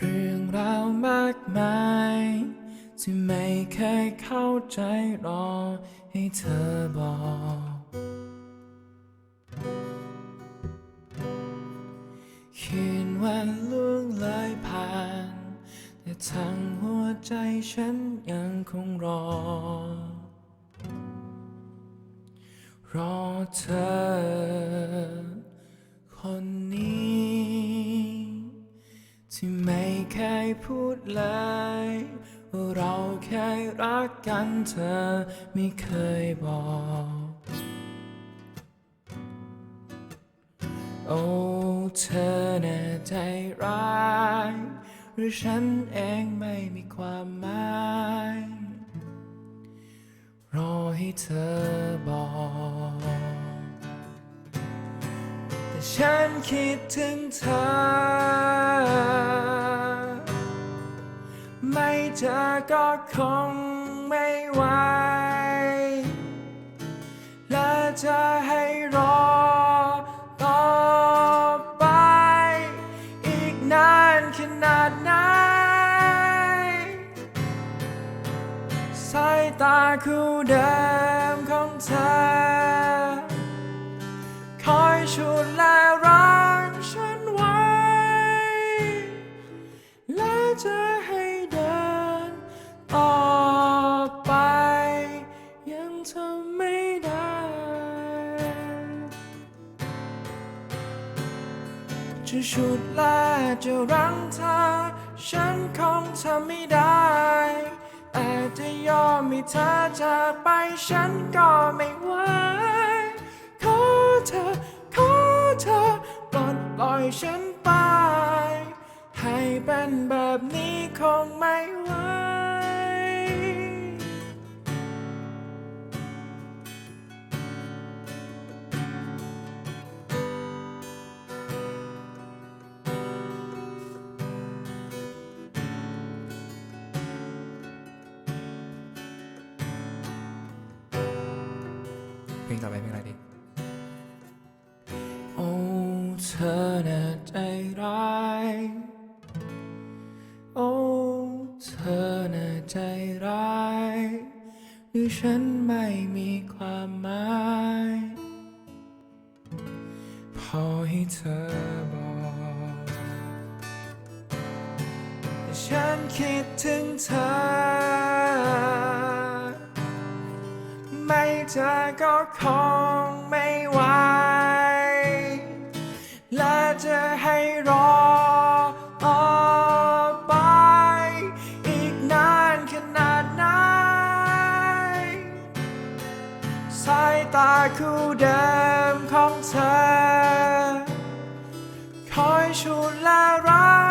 เรื่องราวมากมาย ที่ไม่เคยเข้าใจรอให้เธอบอก คืนวันล่วงเลยผ่าน แต่ทางหัวใจฉันยังคงรอ รอเธอ เคยพูดเลยว่าเราเคยรักกันเธอไม่เคยบอก โอ้เธอน่าใจร้ายหรือฉันเองไม่มีความหมายรอให้เธอบอก แต่ฉันคิดถึงเธอ เจอก็คงไม่ไหวและจะให้รอต่อไป อีกนานขนาดไหนสายตาคู่เดิมของเธอ คอยชุดและรัก จะชุดและจะรั้งเธอ ฉันคงทำไม่ได้แต่จะยอมให้เธอจากไปฉันก็ไม่ไหวขอเธอ ขอเธอปลดปล่อยฉันไป ให้เป็นแบบนี้คงไม่ไหว เพลงต่อไปเพลงอะไรดี โอ้เธอน่าใจร้าย โอ้เธอน่าใจร้ายหรือฉันไม่มีความหมายพอให้เธอบอกฉันคิดถึงเธอ เจอก็คงไม่ไหว และจะให้รอต่อไป อีกนานขนาดไหน สายตาคู่เดิมของเธอ คอยชุดและรัก